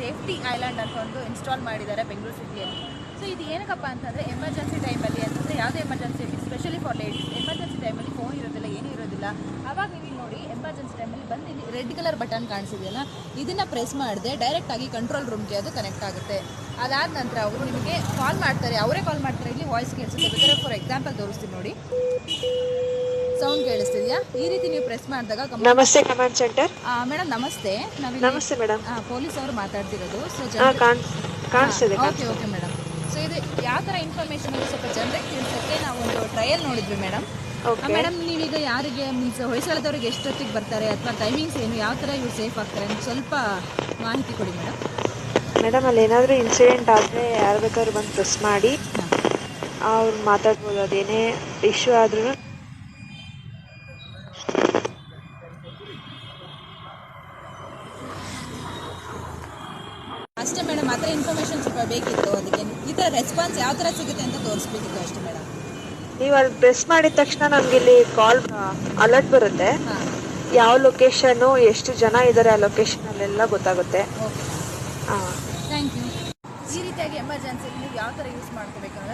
Safety island ಅಂತ ಒಂದು install ಮಾಡಿದ್ದಾರೆ ಬೆಂಗಳೂರು ಸಿಟಿಯಲ್ಲಿ. ಸೊ ಇದು ಏನಕ್ಕಪ್ಪ ಅಂತಂದರೆ ಎಮರ್ಜೆನ್ಸಿ ಟೈಮಲ್ಲಿ ಅಂತಂದರೆ ಯಾವುದೇ emergency specially for ladies emergency ಟೈಮಲ್ಲಿ ಫೋನ್ ಇರೋದಿಲ್ಲ, ಏನೂ ಇರೋದಿಲ್ಲ. ಆವಾಗ ನೀವು ನೋಡಿ ಎಮರ್ಜೆನ್ಸಿ ಟೈಮಲ್ಲಿ ಬಂದು ಇಲ್ಲಿ ರೆಡ್ ಕಲರ್ ಬಟನ್ ಕಾಣಿಸಿದೆಯಲ್ಲ, ಇದನ್ನು ಪ್ರೆಸ್ ಮಾಡಿದೆ ಡೈರೆಕ್ಟಾಗಿ ಕಂಟ್ರೋಲ್ ರೂಮ್ಗೆ ಅದು ಕನೆಕ್ಟ್ ಆಗುತ್ತೆ. ಅದಾದ ನಂತರ ಅವರು ನಿಮಗೆ ಕಾಲ್ ಮಾಡ್ತಾರೆ, ಅವರೇ ಕಾಲ್ ಮಾಡ್ತಾರೆ, ಇಲ್ಲಿ ವಾಯ್ಸ್ ಕೇಳಿಸುತ್ತೆ. ಬೇಕಾದ್ರೆ ಫಾರ್ ಎಕ್ಸಾಂಪಲ್ ತೋರಿಸ್ತೀನಿ ನೋಡಿ. ಸೌಂಡ್ ಕೇಳಿಸ್ತಿದ್ಯಾ? ಈ ರೀತಿ ನೀವು ಪ್ರೆಸ್ ಮಾಡಿದಾಗ ನಮಸ್ತೆ ಕಮಾಂಡ್ ಸೆಂಟರ್. ಮೇಡಮ್ ನಮಸ್ತೆ. ನಮಸ್ತೆ ಮೇಡಮ್ ಪೊಲೀಸ್ ಅವರು ಮಾತಾಡ್ತಿರೋದು. ಸೊ ಕಾಣಿಸ್ತಿದೆ ಓಕೆ ಓಕೆ ಮೇಡಮ್ ಸೊ ಇದು ಯಾವ ಥರ ಇನ್ಫಾರ್ಮೇಷನ್ ಸ್ವಲ್ಪ ಜನರಿಗೆ ತಿಳಿಸೋಕ್ಕೆ ನಾವು ಒಂದು ಟ್ರಯಲ್ ನೋಡಿದ್ವಿ ಮೇಡಮ್ ಮೇಡಮ್ ನೀವೀಗ ಯಾರಿಗೆ ಮೀನ್ಸ್ ಹೊಯ್ಸಳದವ್ರಿಗೆ ಎಷ್ಟೊತ್ತಿಗೆ ಬರ್ತಾರೆ ಅಥವಾ ಟೈಮಿಂಗ್ಸ್ ಏನು ಯಾವ ಥರ ಇವ್ರು ಸೇಫ್ ಆಗ್ತಾರೆ ಅಂತ ಸ್ವಲ್ಪ ಮಾಹಿತಿ ಕೊಡಿ ಮೇಡಮ್ ಮೇಡಮ್ ಅಲ್ಲಿ ಏನಾದರೂ ಇನ್ಸಿಡೆಂಟ್ ಆದರೆ ಯಾರು ಬೇಕಾದ್ರೂ ಬಂದು ಪ್ರೆಸ್ ಮಾಡಿ. ಅವ್ರು ಮಾತಾಡ್ಬೋದು ಅದೇನೇ ಇಶ್ಯೂ ಆದ್ರೂ ಅಷ್ಟೇ ಮೇಡಮ್ ಆ ಥರ ಇನ್ಫಾರ್ಮೇಷನ್ ಸ್ವಲ್ಪ ಬೇಕಿತ್ತು. ಅದಕ್ಕೆ ಈ ಥರ ರೆಸ್ಪಾನ್ಸ್ ಯಾವ ಥರ ಸಿಗುತ್ತೆ ಅಂತ ತೋರಿಸ್ಬೇಕಿತ್ತು ಅಷ್ಟೇ ಮೇಡಮ್. ನೀವು ಅಲ್ಲಿ ಪ್ರೆಸ್ ಮಾಡಿದ ತಕ್ಷಣ ನಮ್ಗೆ ಇಲ್ಲಿ ಕಾಲ್ ಅಲರ್ಟ್ ಬರುತ್ತೆ. ಯಾವ ಲೊಕೇಶನ್ ಎಷ್ಟು ಜನ ಇದ್ದಾರೆ ಆ ಲೊಕೇಶನಲ್ಲೆಲ್ಲ ಗೊತ್ತಾಗುತ್ತೆ. ಓಕೆ ಹಾಂ. ಥ್ಯಾಂಕ್ ಯು ಈ ರೀತಿಯಾಗಿ ಎಮರ್ಜೆನ್ಸಿ ನೀವು ಯಾವ ಥರ ಯೂಸ್ ಮಾಡ್ಕೋಬೇಕು ಅಂತ